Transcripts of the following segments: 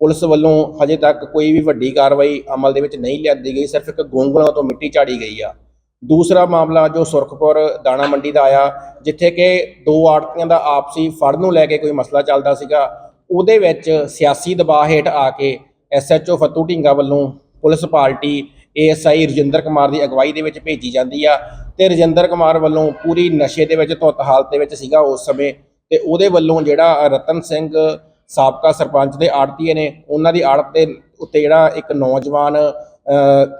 Police ਵੱਲੋਂ ਹਜੇ ਤੱਕ ਕੋਈ ਵੀ ਵੱਡੀ ਕਾਰਵਾਈ ਅਮਲ ਦੇ ਵਿੱਚ ਨਹੀਂ ਲਿਆਂਦੀ ਗਈ, ਸਿਰਫ ਇੱਕ ਗੋਂਗਲਾਂ ਤੋਂ ਮਿੱਟੀ ਝਾੜੀ ਗਈ ਆ। ਦੂਸਰਾ ਮਾਮਲਾ ਜੋ ਸੁਰਖਪੁਰ ਦਾਣਾ ਮੰਡੀ ਦਾ ਆਇਆ, ਜਿੱਥੇ ਕਿ ਦੋ ਆੜਤੀਆਂ ਦਾ ਆਪਸੀ ਫੜ ਨੂੰ ਲੈ ਕੇ ਕੋਈ ਮਸਲਾ ਚੱਲਦਾ ਸੀਗਾ, ਉਹਦੇ ਵਿੱਚ ਸਿਆਸੀ ਦਬਾਅ ਹੇਠ ਆ ਕੇ ਐਸਐਚਓ ਫਤੂ ਢਿੰਗਾ ਵੱਲੋਂ police party ASI Rajinder Kumar ਦੀ ਅਗਵਾਈ ਦੇ ਵਿੱਚ ਭੇਜੀ ਜਾਂਦੀ ਆ ਤੇ ਰਜਿੰਦਰ ਕੁਮਾਰ ਵੱਲੋਂ ਪੂਰੀ ਨਸ਼ੇ ਦੇ ਵਿੱਚ, ਧੁੱਤ ਹਾਲਤ ਦੇ ਵਿੱਚ ਸੀਗਾ ਉਸ ਸਮੇਂ ਤੇ ਉਹਦੇ ਵੱਲੋਂ ਜਿਹੜਾ ਰਤਨ ਸਿੰਘ ਸਾਬਕਾ ਸਰਪੰਚ ਦੇ ਆੜਤੀਏ ਨੇ, ਉਹਨਾਂ ਦੀ ਆੜਤ ਦੇ ਉੱਤੇ ਜਿਹੜਾ ਇੱਕ ਨੌਜਵਾਨ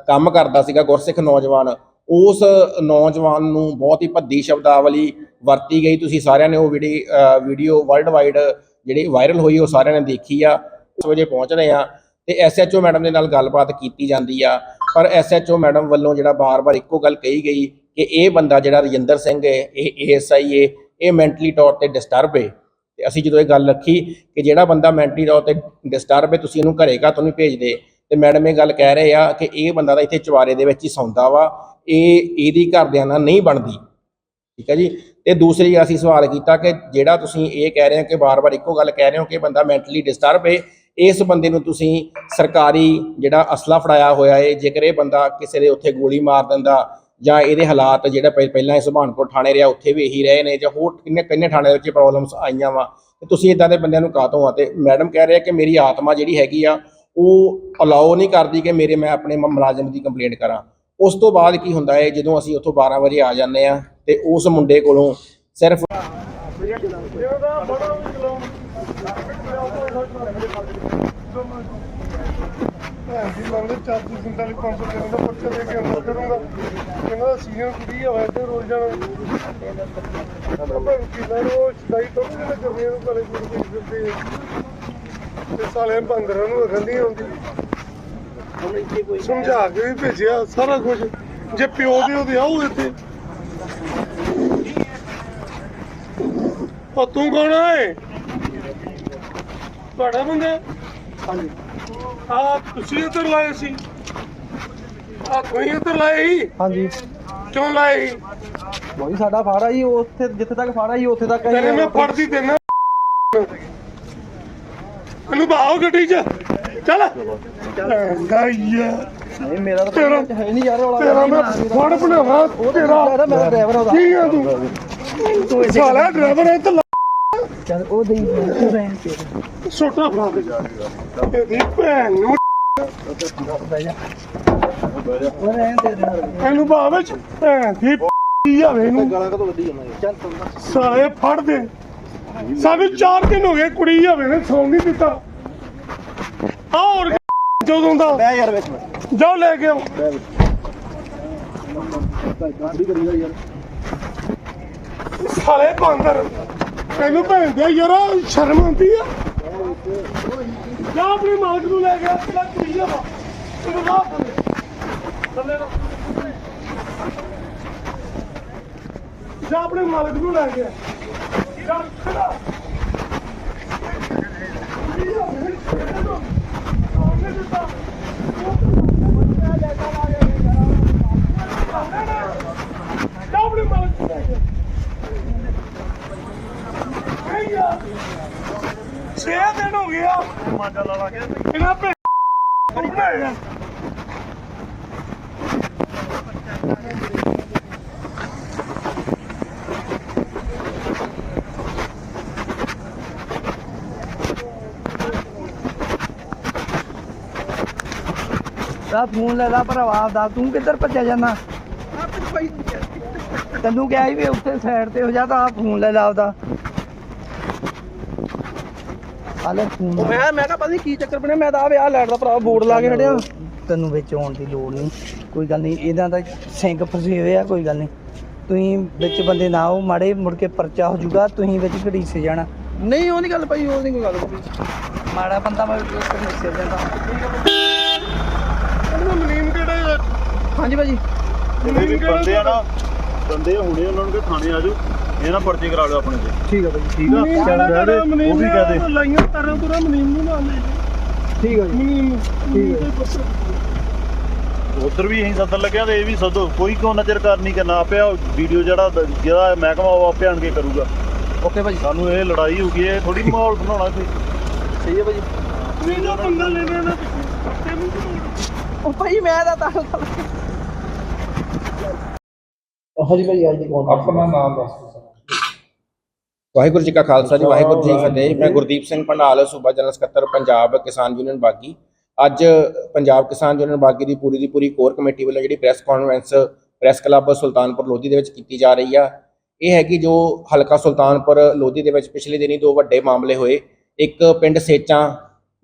ਕੰਮ ਕਰਦਾ ਸੀਗਾ, ਗੁਰਸਿੱਖ ਨੌਜਵਾਨ, ਉਸ ਨੌਜਵਾਨ ਨੂੰ ਬਹੁਤ ਹੀ ਭੱਦੀ ਸ਼ਬਦਾਵਲੀ ਵਰਤੀ ਗਈ। ਤੁਸੀਂ ਸਾਰਿਆਂ ਨੇ ਉਹ ਵੀਡੀ- ਵੀਡੀਓ ਵਰਲਡ ਵਾਈਡ ਜਿਹੜੀ ਵਾਇਰਲ ਹੋਈ, ਉਹ ਸਾਰਿਆਂ ਨੇ ਦੇਖੀ ਆ। ਉਸ ਵਜੇ ਪਹੁੰਚ ਰਹੇ ਆ ਤੇ ਐਸਐਚਓ ਮੈਡਮ ਦੇ ਨਾਲ ਗੱਲਬਾਤ ਕੀਤੀ ਜਾਂਦੀ ਆ। ਪਰ ਐਸਐਚਓ ਮੈਡਮ ਵੱਲੋਂ ਜਿਹੜਾ ਬਾਰ-ਬਾਰ ਇੱਕੋ ਗੱਲ ਕਹੀ ਗਈ ਕਿ ਇਹ ਬੰਦਾ ਜਿਹੜਾ ਰਜਿੰਦਰ ਸਿੰਘ ਹੈ ਇਹ ਏਐਸਆਈ ਹੈ ਇਹ ਮੈਂਟਲੀ ਤੌਰ ਤੇ ਡਿਸਟਰਬ ਹੈ ਤੇ ਅਸੀਂ ਜਦੋਂ ਇਹ ਗੱਲ ਰੱਖੀ ਕਿ ਜਿਹੜਾ ਬੰਦਾ ਮੈਂਟਲੀ ਤੌਰ ਤੇ ਡਿਸਟਰਬ ਹੈ, ਤੁਸੀਂ ਇਹਨੂੰ ਘਰੇ ਕਾ ਨਹੀਂ ਭੇਜਦੇ ਤੇ ਮੈਡਮ ਇਹ ਗੱਲ ਕਹਿ ਰਹੇ ਆ ਕਿ ਇਹ ਬੰਦਾ ਤਾਂ ਇੱਥੇ ਚਵਾਰੇ ਦੇ ਵਿੱਚ ਹੀ ਸੌਂਦਾ ਵਾ, ਇਹ, ਇਹਦੀ ਘਰਦਿਆਂ ਨਾਲ ਨਹੀਂ ਬਣਦੀ। ਠੀਕ ਹੈ ਜੀ? ਤੇ ਦੂਸਰੀ ਅਸੀਂ ਸਵਾਲ ਕੀਤਾ ਕਿ ਜਿਹੜਾ ਤੁਸੀਂ ਇਹ ਕਹਿ ਰਹੇ ਹੋ ਕਿ ਵਾਰ ਵਾਰ ਇੱਕੋ ਗੱਲ ਕਹਿ ਰਹੇ ਹੋ ਕਿ ਬੰਦਾ ਮੈਂਟਲੀ ਡਿਸਟਰਬ ਹੈ, ਇਸ ਬੰਦੇ ਨੂੰ ਤੁਸੀਂ ਸਰਕਾਰੀ ਜਿਹੜਾ ਅਸਲਾ ਫੜਾਇਆ ਹੋਇਆ ਹੈ, ਜੇਕਰ ਇਹ ਬੰਦਾ ਕਿਸੇ ਦੇ ਉੱਥੇ ਗੋਲੀ ਮਾਰ ਦਿੰਦਾ ਜਾਂ ਇਹਦੇ ਹਾਲਾਤ ਜਿਹੜਾ ਪਹਿ- ਪਹਿਲਾਂ ਇਹ ਸੁਭਾਨਪੁਰ ਥਾਣੇ ਰਿਹਾ, ਉੱਥੇ ਵੀ ਇਹੀ ਰਹੇ ਨੇ, ਜਾਂ ਹੋਰ ਕਿੰਨੇ ਕਿੰਨੇ ਥਾਣੇ ਵਿੱਚ ਪ੍ਰੋਬਲਮਸ ਆਈਆਂ ਵਾ। ਤੇ ਤੁਸੀਂ ਇਦਾਂ ਦੇ ਬੰਦਿਆਂ ਨੂੰ ਕਾਹਤੋਂ ਆ? ਤੇ ਮੈਡਮ ਕਹਿ ਰਹੇ ਆ ਕਿ ਮੇਰੀ ਆਤਮਾ ਜਿਹੜੀ ਹੈਗੀ ਆ, ਉਹ ਅਲਾਓ ਨਹੀਂ ਕਰਦੀ ਕਿ ਮੇਰੇ, ਮੈਂ ਆਪਣੇ ਮੁਲਾਜ਼ਮ ਦੀ ਕੰਪਲੇਂਟ ਕਰਾਂ। ਉਸ ਤੋਂ ਬਾਅਦ ਕੀ ਹੁੰਦਾ ਹੈ ਜਦੋਂ ਅਸੀਂ ਉੱਥੋਂ 12 ਵਜੇ ਆ ਜਾਂਦੇ ਆ, ਤੇ ਉਸ ਮੁੰਡੇ ਕੋਲੋਂ ਸਿਰਫ ਜੀ ਮੰਗਦੇ 445 500 ਰੁਪਏ ਦਾ ਪਰਚਾ ਦੇ ਕੇ ਅੰਦਰ ਕਰੂੰਗਾ। ਇਹਨਾਂ ਸੀਜ਼ਨ ਕੁੜੀ ਆ ਵੈਸੇ ਰੋਜ਼ ਜਾਣਾ। ਆਪਾਂ ਵਕੀਲਾਂ ਨੂੰ ਉਹ ਛਦਾਈ ਤੋਂ ਵੀ ਨਾ ਨੂੰ ਕਰੇ ਕੋਈ ਫਿਰਦੇ ਤੇ ਸਾਲੇ ਬੰਦਰਾਂ ਨੂੰ ਅਖੰਡ ਆਉਂਦੀ। ਸਮਝਾ ਕੇ ਵੀ ਭੇਜਿਆ ਸਾਰਾ ਕੁਝ ਜੇ ਪਿਓ ਦੇ ਉਹਦੇ ਆਉ ਇੱਥੇ। ਉਹ ਤੂੰ ਕੌਣ ਹੈ ਤੁਹਾਡਾ ਬੰਦਾ? ਹਾਂਜੀ। ਆ ਤੁਸੀਂ ਇੱਧਰ ਲਾਏ ਸੀ। ਆ ਤੁਸੀਂ ਇੱਧਰ ਲਾਏ ਸੀ? ਹਾਂਜੀ। ਕਿਉਂ ਲਾਏ ਸੀ? ਬੋਈ ਸਾਡਾ ਫਾੜਾ ਜੀ ਉੱਥੇ ਜਿੱਥੇ ਤੱਕ ਫਾੜਾ ਜੀ ਉੱਥੇ ਤੱਕ ਤੇਰੇ ਮੈਂ ਫੜਦੀ ਦੇਣਾ ਇਹਨੂੰ ਬਾਹੋ ਗੱਡੀ 'ਚ। ਚੱਲ। ਗਾਈਆ ਨਹੀਂ ਮੇਰਾ ਤਾਂ ਤੇਰਾ- ਹੈ ਨਹੀਂ ਯਾਰ ਵਾਲਾ। ਤੇਰਾ ਮੈਂ ਫੜ ਬਣਾਵਾ ਤੇਰਾ। ਮੇਰਾ ਡਰਾਈਵਰ ਉਹਦਾ। ਕੀ ਆ ਤੂੰ? ਸਾਲਾ ਡਰਾਈਵਰ ਤੇ ਚੱਲ ਉਹ ਦੇਈ ਤੂੰ ਰਹਿਣ ਕੇ ਛੋਟਾ ਫੜਾ ਦੇ। ਇਹਦੀ ਭੈਣ ਨੂੰ ਬਹਿ ਜਾ ਉਹ ਰਹਿਣ ਦੇ ਰਹਿਣ ਇਹਨੂੰ ਬਾਹ ਵਿੱਚ ਭੈਣ ਦੀ ਕੀ ਆਵੇ ਇਹਨੂੰ। ਗਾਲਾਂ ਕਦੋਂ ਵੱਡੀ ਜਾਂਦਾ ਚੱਲ ਤੂੰ ਸਾਲੇ ਫੜ ਦੇ। ਸਾਨੂੰ 4 ਦਿਨ ਹੋ ਗਏ ਕੁੜੀ ਆਵੇ ਨੇ ਸੌਂ ਨਹੀਂ ਦਿੱਤਾ। ਆ ਹੋਰ ਜਦੋਂ ਦਾ। ਬਹਿ ਯਾਰ ਵਿੱਚ। ਜਾਓ ਲੈ ਕੇ ਆਓ। ਸਾਲੇ ਬਾਂਦਰ। ਤੈਨੂੰ ਭੈਣ ਦੇ ਯਾਰ, ਸ਼ਰਮ ਆਉਂਦੀ ਆ। ਜਾ ਆਪਣੀ ਮਾਲਕ ਨੂੰ ਲੈ ਗਿਆ ਤੇਰਾ ਕੁੜੀ ਆ ਵਾ। ਤੈਨੂੰ ਬਾਹਰ ਥੱਲੇ। ਥੱਲੇ ਨੂੰ। ਜਾ ਆਪਣੇ ਮਾਲਕ ਨੂੰ ਲੈ ਗਿਆ ਜਾ ਖੜਾ। ਦਾ ਫੋਨ ਲੈ ਲਾ ਭਰਾਵਾ ਦਾ ਤੂੰ ਕਿੱਧਰ ਭੱਜਿਆ ਜਾਂਦਾ? ਤੈਨੂੰ ਕਿਹਾ ਸੀ ਵੀ ਉੱਥੇ ਸਾਈਡ ਤੇ ਹੋ ਜਾ ਤਾਂ ਆ ਫੋਨ ਲੈ ਲਾ ਉਹਦਾ ਹਾਲੇ ਫੋਨ ਮੈਂ ਮੈਂ ਕਿਹਾ ਪਤਾ ਨੀ ਕੀ ਚੱਕਰ ਬਣਿਆ ਮੈਂ ਤਾਂ ਆ ਵਿਆਹ ਲੈਟ ਦਾ ਭਰਾ ਬੋਰਡ ਲਾ ਕੇ ਖੜਿਆ। ਤੈਨੂੰ ਵਿੱਚ ਆਉਣ ਦੀ ਲੋੜ ਨਹੀਂ ਕੋਈ ਗੱਲ ਨਹੀਂ ਇਹਨਾਂ ਦਾ ਸਿੰਘ ਫਸੇ ਹੋਏ ਆ ਕੋਈ ਗੱਲ ਨਹੀਂ। ਤੁਸੀਂ ਵਿੱਚ ਬੰਦੇ ਨਾ ਆਓ ਮਾੜੇ ਮੁੜ ਕੇ ਪਰਚਾ ਹੋ ਜਾਊਗਾ ਤੁਸੀਂ ਵਿੱਚ ਘੜੀਸੇ ਜਾਣਾ। ਨਹੀਂ ਉਹ ਨਹੀਂ ਗੱਲ ਭਾਈ ਉਹ ਨਹੀਂ ਕੋਈ ਗੱਲ ਕੋਈ ਮਾੜਾ ਬੰਦਾ ਮੈਂ ਘੜੀਸੇ ਜਾਂਦਾ। ਮਨੀਮ ਕਿਹੜੇ ਹਾਂਜੀ ਭਾਜੀ। ਕਿਹੜੇ ਬੰਦੇ ਆ ਨਾ ਬੰਦੇ ਹੁਣੇ ਉਹਨਾਂ ਨੂੰ ਕਿ ਥਾਣੇ ਆ ਜਾਓ। ਇਹ ਨਾ ਪਰਚੇ ਕਰਾ ਲਿਓ ਆਪਣੇ ਤੇ ਠੀਕ ਹੈ ਭਾਜੀ ਠੀਕ ਆ। ਮਨੀਮ ਕਹਿ ਕਿਹੜਾ ਦੇ ਉਹ ਵੀ ਕਹਿ ਦੇ। ਲਾਈਆਂ ਤਰਾਂ ਤੁਰਾਂ ਮਨੀਮ ਨੂੰ ਨਾ ਲੈ ਠੀਕ ਹੈ ਜੀ। ਮਨੀਮ ਠੀਕ ਹੈ। ਉਧਰ ਵੀ ਇਹੀ ਸੱਦਣ ਲੱਗਿਆ ਤੇ ਇਹ ਵੀ ਸੱਦੋ। ਕੋਈ ਕਿਉਂ ਨਜ਼ਰ ਕਰ ਨਹੀਂ ਕਰਨਾ ਆਪਿਆ ਵੀਡੀਓ ਜਿਹੜਾ ਜਿਹੜਾ ਮਹਿਕਮਾ ਉਹ ਆਪੇ ਆਣ ਕੇ ਕਰੂਗਾ। ਓਕੇ ਭਾਜੀ ਸਾਨੂੰ ਇਹ ਲੜਾਈ ਹੋ ਗਈ ਇਹ ਥੋੜੀ ਮਾਹੌਲ ਬਣਾਉਣਾ ਸੀ। ਸਹੀ ਹੈ ਤੁਸੀਂ ਜੋ ਪੰਗਾ ਲੈਣਾ ਨਾ ਉਹ ਭਾਈ ਮੈਂ ਤਾਂ ਤਾਂ ਹਾਂਜੀ ਭਾਈ ਅੱਜ ਕੌਣ ਆਪਣਾ ਨਾਮ ਦੱਸ ਵਾਹਿਗੁਰੂ ਜੀ ਕਾ ਖਾਲਸਾ ਜੀ ਵਾਹਿਗੁਰੂ ਜੀ ਕੀ ਫਤਿਹ। ਮੈਂ ਗੁਰਦੀਪ ਸਿੰਘ ਪੰਡਾਲ ਸੂਬਾ ਜਨਰਲ ਸਕੱਤਰ ਪੰਜਾਬ ਕਿਸਾਨ ਯੂਨੀਅਨ ਬਾਗੀ। ਅੱਜ ਪੰਜਾਬ ਕਿਸਾਨ ਯੂਨੀਅਨ ਬਾਗੀ ਦੀ ਪੂਰੀ ਦੀ ਪੂਰੀ ਕੋਰ ਕਮੇਟੀ ਵੱਲੋਂ ਜਿਹੜੀ press conference press club Sultanpur Lodhi ਦੇ ਵਿੱਚ ਕੀਤੀ ਜਾ ਰਹੀ ਆ। ਇਹ ਹੈ ਕਿ ਜੋ ਹਲਕਾ ਸੁਲਤਾਨਪੁਰ ਲੋਧੀ ਦੇ ਵਿੱਚ ਪਿਛਲੇ ਦਿਨੀ ਦੋ ਵੱਡੇ ਮਾਮਲੇ ਹੋਏ। ਇੱਕ ਪਿੰਡ ਸੇਚਾਂ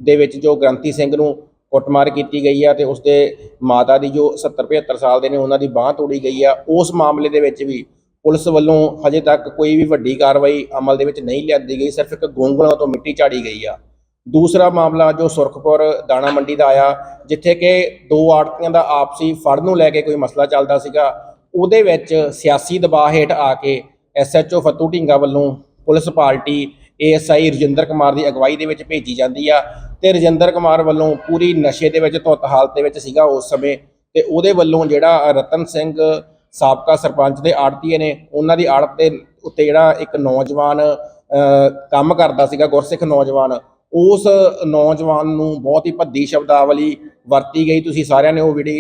ਦੇ ਵਿੱਚ ਜੋ ਗ੍ਰੰਥੀ ਸਿੰਘ ਨੂੰ ਕੁੱਟਮਾਰ ਕੀਤੀ ਗਈ ਆ ਤੇ ਉਸਦੇ ਮਾਤਾ ਦੀ ਜੋ 70 75 ਸਾਲ ਦੇ ਨੇ ਉਹਨਾਂ ਦੀ ਬਾਹ ਤੋੜੀ ਗਈ ਆ। ਉਸ ਮਾਮਲੇ ਦੇ ਵਿੱਚ ਵੀ ਪੁਲਿਸ ਵੱਲੋਂ ਹਜੇ ਤੱਕ ਕੋਈ ਵੀ ਵੱਡੀ ਕਾਰਵਾਈ ਅਮਲ ਦੇ ਵਿੱਚ ਨਹੀਂ ਲਿਆਂਦੀ ਗਈ, ਸਿਰਫ ਇੱਕ ਗੋਂਗਲਾਂ ਤੋਂ ਮਿੱਟੀ ਝਾੜੀ ਗਈ ਆ। ਦੂਸਰਾ ਮਾਮਲਾ ਜੋ ਸੁਰਖਪੁਰ ਦਾਣਾ ਮੰਡੀ ਦਾ ਆਇਆ, ਜਿੱਥੇ ਕਿ ਦੋ ਆੜਤੀਆਂ ਦਾ ਆਪਸੀ ਫੜ ਨੂੰ ਲੈ ਕੇ ਕੋਈ ਮਸਲਾ ਚੱਲਦਾ ਸੀਗਾ, ਉਹਦੇ ਵਿੱਚ ਸਿਆਸੀ ਦਬਾਅ ਹੇਠ ਆ ਕੇ ਐਸਐਚਓ ਫੱਤੂ ਢਿੰਗਾ ਵੱਲੋਂ police party ASI Rajinder Kumar ਦੀ ਅਗਵਾਈ ਦੇ ਵਿੱਚ ਭੇਜੀ ਜਾਂਦੀ ਆ ਤੇ ਰਜਿੰਦਰ ਕੁਮਾਰ ਵੱਲੋਂ ਪੂਰੀ ਨਸ਼ੇ ਦੇ ਵਿੱਚ, ਧੁੱਤ ਹਾਲਤ ਦੇ ਵਿੱਚ ਸੀਗਾ ਉਸ ਸਮੇਂ ਤੇ ਉਹਦੇ ਵੱਲੋਂ ਜਿਹੜਾ ਰਤਨ ਸਿੰਘ ਸਾਬਕਾ ਸਰਪੰਚ ਦੇ ਆੜਤੀਏ ਨੇ, ਉਹਨਾਂ ਦੀ ਆੜਤ ਦੇ ਉੱਤੇ ਜਿਹੜਾ ਇੱਕ ਨੌਜਵਾਨ ਕੰਮ ਕਰਦਾ ਸੀਗਾ, ਗੁਰਸਿੱਖ ਨੌਜਵਾਨ, ਉਸ ਨੌਜਵਾਨ ਨੂੰ ਬਹੁਤ ਹੀ ਭੱਦੀ ਸ਼ਬਦਾਵਲੀ ਵਰਤੀ ਗਈ। ਤੁਸੀਂ ਸਾਰਿਆਂ ਨੇ ਉਹ ਵੀਡੀ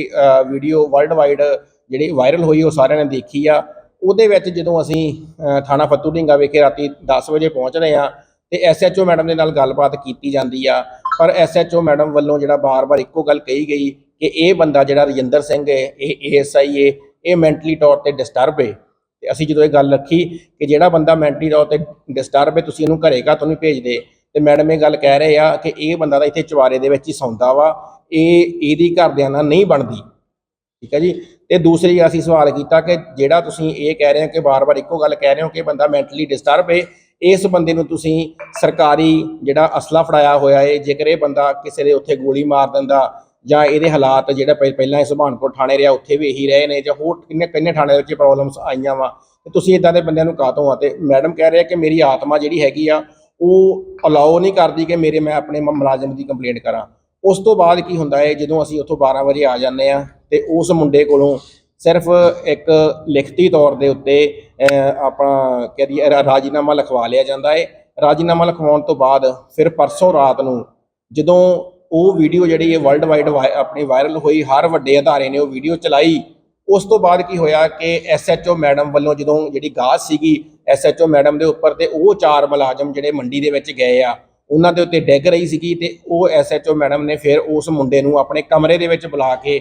ਵੀਡੀਓ ਵਰਲਡ ਵਾਈਡ ਜਿਹੜੀ ਵਾਇਰਲ ਹੋਈ, ਉਹ ਸਾਰਿਆਂ ਨੇ ਦੇਖੀ ਆ। ਉਹਦੇ ਵਿੱਚ ਜਦੋਂ ਅਸੀਂ ਥਾਣਾ ਫੱਤੂ ਢਿੰਗਾ ਵਿਖੇ ਰਾਤੀ 10 ਵਜੇ ਪਹੁੰਚਦੇ ਆ, ਤੇ ਐਸਐਚਓ ਮੈਡਮ ਦੇ ਨਾਲ ਗੱਲਬਾਤ ਕੀਤੀ ਜਾਂਦੀ ਆ। ਪਰ ਐਸਐਚਓ ਮੈਡਮ ਵੱਲੋਂ ਜਿਹੜਾ ਬਾਰ-ਬਾਰ ਇੱਕੋ ਗੱਲ ਕਹੀ ਗਈ ਕਿ ਇਹ ਬੰਦਾ ਜਿਹੜਾ ਰਜਿੰਦਰ ਸਿੰਘ ਹੈ ਇਹ ਏਐਸਆਈ ਹੈ ਇਹ ਮੈਂਟਲੀ ਤੌਰ ਤੇ ਡਿਸਟਰਬ ਹੈ ਤੇ ਅਸੀਂ ਜਦੋਂ ਇਹ ਗੱਲ ਰੱਖੀ ਕਿ ਜਿਹੜਾ ਬੰਦਾ ਮੈਂਟਲੀ ਤੌਰ ਤੇ ਡਿਸਟਰਬ ਹੈ ਤੁਸੀਂ ਇਹਨੂੰ ਘਰੇ ਕਾ ਤੋਂ ਨਹੀਂ ਭੇਜਦੇ। ਤੇ ਮੈਡਮ ਇਹ ਗੱਲ ਕਹਿ ਰਹੇ ਆ ਕਿ ਇਹ ਬੰਦਾ ਤਾਂ ਇੱਥੇ ਚਵਾਰੇ ਦੇ ਵਿੱਚ ਹੀ ਸੌਂਦਾ ਵਾ। ਇਹ, ਇਹਦੀ ਘਰਦਿਆਂ ਨਾਲ ਨਹੀਂ ਬਣਦੀ। ਠੀਕ ਹੈ ਜੀ? ਤੇ ਦੂਸਰੀ ਅਸੀਂ ਸਵਾਲ ਕੀਤਾ ਕਿ ਜਿਹੜਾ ਤੁਸੀਂ ਇਹ ਕਹਿ ਰਹੇ ਹੋ ਕਿ ਬਾਰ-ਬਾਰ ਇੱਕੋ ਗੱਲ ਕਹਿ ਰਹੇ ਹੋ ਕਿ ਬੰਦਾ ਮੈਂਟਲੀ ਡਿਸਟਰਬ ਹੈ ਇਸ ਬੰਦੇ ਨੂੰ ਤੁਸੀਂ ਸਰਕਾਰੀ ਜਿਹੜਾ ਅਸਲਾ ਫੜਾਇਆ ਹੋਇਆ ਹੈ ਜੇਕਰ ਇਹ ਬੰਦਾ ਕਿਸੇ ਦੇ ਉੱਥੇ ਗੋਲੀ ਮਾਰ ਦਿੰਦਾ ਜਾਂ ਇਹਦੇ ਹਾਲਾਤ ਜਿਹੜਾ ਪਹਿਲਾਂ ਇਸ ਸੁਭਾਨਪੁਰ ਥਾਣੇ ਰਿਹਾ, ਉੱਥੇ ਵੀ ਇਹੀ ਰਹੇ ਨੇ ਜਾਂ ਹੋਰ ਕਿੰਨੇ ਕਿੰਨੇ ਥਾਣੇ ਦੇ ਵਿੱਚ ਪ੍ਰੋਬਲਮਸ ਆਈਆਂ ਵਾ। ਤੇ ਤੁਸੀਂ ਇਦਾਂ ਦੇ ਬੰਦਿਆਂ ਨੂੰ ਕਾਹਤੋਂ ਆ? ਤੇ ਮੈਡਮ ਕਹਿ ਰਿਹਾ ਕਿ ਮੇਰੀ ਆਤਮਾ ਜਿਹੜੀ ਹੈਗੀ ਆ, ਉਹ ਅਲਾਉ ਨਹੀਂ ਕਰਦੀ ਕਿ ਮੇਰੇ, ਮੈਂ ਆਪਣੇ ਮ- ਮੁਲਾਜ਼ਮ ਦੀ ਕੰਪਲੇਂਟ ਕਰਾਂ। ਉਸ ਤੋਂ ਬਾਅਦ ਕੀ ਹੁੰਦਾ ਹੈ ਜਦੋਂ ਅਸੀਂ ਉੱਥੋਂ 12 ਵਜੇ ਆ ਜਾਂਦੇ ਆ, ਤੇ ਉਸ ਮੁੰਡੇ ਕੋਲੋਂ ਸਿਰਫ ਇੱਕ ਲਿਖਤੀ ਤੌਰ ਦੇ ਉੱਤੇ ਆਪਣਾ ਕਹਿ ਦਈਏ, ਰਾ- ਰਾਜ਼ੀਨਾਮਾ ਲਿਖਵਾ ਲਿਆ ਜਾਂਦਾ ਹੈ ਰਾਜ਼ੀਨਾਮਾ ਲਿਖਵਾਉਣ ਤੋਂ ਬਾਅਦ ਫਿਰ ਪਰਸੋਂ ਰਾਤ ਨੂੰ ਜਦੋਂ ਉਹ ਵੀਡੀਓ ਜਿਹੜੀ ਹੈ ਵਰਲਡ ਵਾਈਡ ਆਪਣੀ ਵਾਇਰਲ ਹੋਈ, ਹਰ ਵੱਡੇ ਅਧਾਰੇ ਨੇ ਉਹ ਵੀਡੀਓ ਚਲਾਈ। ਉਸ ਤੋਂ ਬਾਅਦ ਕੀ ਹੋਇਆ ਕਿ ਐਸਐਚਓ ਮੈਡਮ ਵੱਲੋਂ ਜਦੋਂ ਜਿਹੜੀ ਗਾਹ ਸੀਗੀ ਐਸਐਚਓ ਮੈਡਮ ਦੇ ਉੱਪਰ ਤੇ ਉਹ ਚਾਰ ਮੁਲਾਜ਼ਮ ਜਿਹੜੇ ਮੰਡੀ ਦੇ ਵਿੱਚ ਗਏ ਆ, ਉਹਨਾਂ ਦੇ ਉੱਤੇ ਡਿੱਗ ਰਹੀ ਸੀਗੀ ਤੇ ਉਹ ਐਸਐਚਓ ਮੈਡਮ ਨੇ ਫਿਰ ਉਸ ਮੁੰਡੇ ਨੂੰ ਆਪਣੇ ਕਮਰੇ ਦੇ ਵਿੱਚ ਬੁਲਾ ਕੇ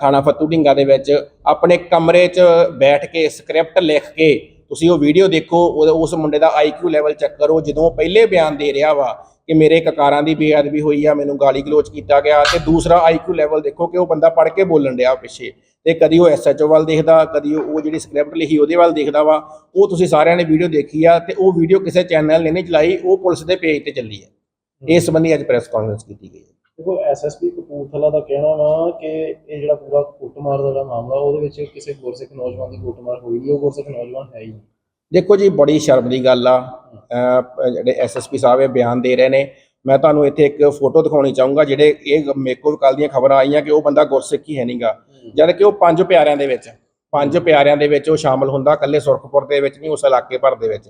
ਥਾਣਾ ਫੱਤੂ ਢਿੰਗਾ ਦੇ ਵਿੱਚ ਆਪਣੇ ਕਮਰੇ 'ਚ ਬੈਠ ਕੇ ਸਕ੍ਰਿਪਟ ਲਿਖ ਕੇ ਤੁਸੀਂ ਉਹ ਵੀਡੀਓ ਦੇਖੋ ਉਹਦੇ- ਉਸ ਮੁੰਡੇ ਦਾ ਆਈਕਿਊ ਲੈਵਲ ਚੈੱਕ ਕਰੋ ਜਦੋਂ ਪਹਿਲੇ ਬਿਆਨ ਦੇ ਰਿਹਾ ਵਾ ਕਿ ਮੇਰੇ ਕਕਾਰਾਂ ਦੀ ਬੇਅਦਬੀ ਹੋਈ ਆ ਮੈਨੂੰ ਗਾਲੀ ਗਲੋਚ ਕੀਤਾ ਗਿਆ ਤੇ ਦੂਸਰਾ ਆਈਕਿਊ ਲੈਵਲ ਦੇਖੋ ਕਿ ਉਹ ਬੰਦਾ ਪੜ੍ਹ ਕੇ ਬੋਲਣ ਡਿਆ ਪਿੱਛੇ ਤੇ ਕਦੀ ਉਹ ਐਸਐਚਓ ਵੱਲ ਦੇਖਦਾ ਕਦੀ ਉਹ ਜਿਹੜੀ ਸਕ੍ਰਿਪਟ ਲਿਖੀ ਉਹਦੇ ਵੱਲ ਦੇਖਦਾ ਵਾ ਉਹ ਤੁਸੀਂ ਸਾਰਿਆਂ ਨੇ ਵੀਡੀਓ ਦੇਖੀ ਆ ਤੇ ਉਹ ਵੀਡੀਓ ਕਿਸੇ ਚੈਨਲ ਨੇ ਨਹੀਂ ਚਲਾਈ ਉਹ ਪੁਲਿਸ ਦੇ ਪੇਜ ਤੇ ਚੱਲੀ ਹੈ। ਇਸ ਸੰਬੰਧੀ ਅੱਜ ਪ੍ਰੈਸ ਕਾਨਫਰੰਸ ਕੀਤੀ ਗਈ ਹੈ। ਦੇਖੋ ਐਸਐਸਪੀ ਕਪੂਰਥਲਾ ਦਾ ਕਹਿਣਾ ਵਾ ਕਿ ਇਹ ਜਿਹੜਾ ਪੂਰਾ ਕੁੱਟਮਾਰ ਦਾ ਜਿਹੜਾ ਮਾਮਲਾ ਉਹਦੇ ਵਿੱਚ ਕਿਸੇ ਗੁਰਸਿੱਖ ਨੌਜਵਾਨ ਦੀ ਕੁੱਟਮਾਰ ਹੋਈ ਨਹੀਂ ਉਹ ਗੁਰਸਿੱਖ ਨੌਜਵਾਨ ਹੈ ਹੀ ਨਹੀਂ। ਦੇਖੋ ਜੀ ਬੜੀ ਸ਼ਰਮ ਦੀ ਗੱਲ ਆ। ਜਿਹੜੇ ਐਸਐਸਪੀ ਸਾਹਿਬ ਇਹ ਬਿਆਨ ਦੇ ਰਹੇ ਨੇ ਮੈਂ ਤੁਹਾਨੂੰ ਇੱਥੇ ਇੱਕ ਫੋਟੋ ਦਿਖਾਉਣੀ ਚਾਹੂੰਗਾ ਜਿਹੜੇ ਇਹ ਮੇਰੇ ਕੋਲ ਕੱਲ ਦੀਆਂ ਖਬਰਾਂ ਆਈਆਂ ਕਿ ਉਹ ਬੰਦਾ ਗੁਰਸਿੱਖ ਹੀ ਹੈ ਨਹੀਂਗਾ ਜਦ ਕਿ ਉਹ ਪੰਜ ਪਿਆਰਿਆਂ ਦੇ ਵਿੱਚ ਪੰਜ ਪਿਆਰਿਆਂ ਦੇ ਵਿੱਚ ਉਹ ਸ਼ਾਮਲ ਹੁੰਦਾ ਇਕੱਲੇ ਸੁਰਖਪੁਰ ਦੇ ਵਿੱਚ ਨਹੀਂ ਉਸ ਇਲਾਕੇ ਭਰ ਦੇ ਵਿੱਚ।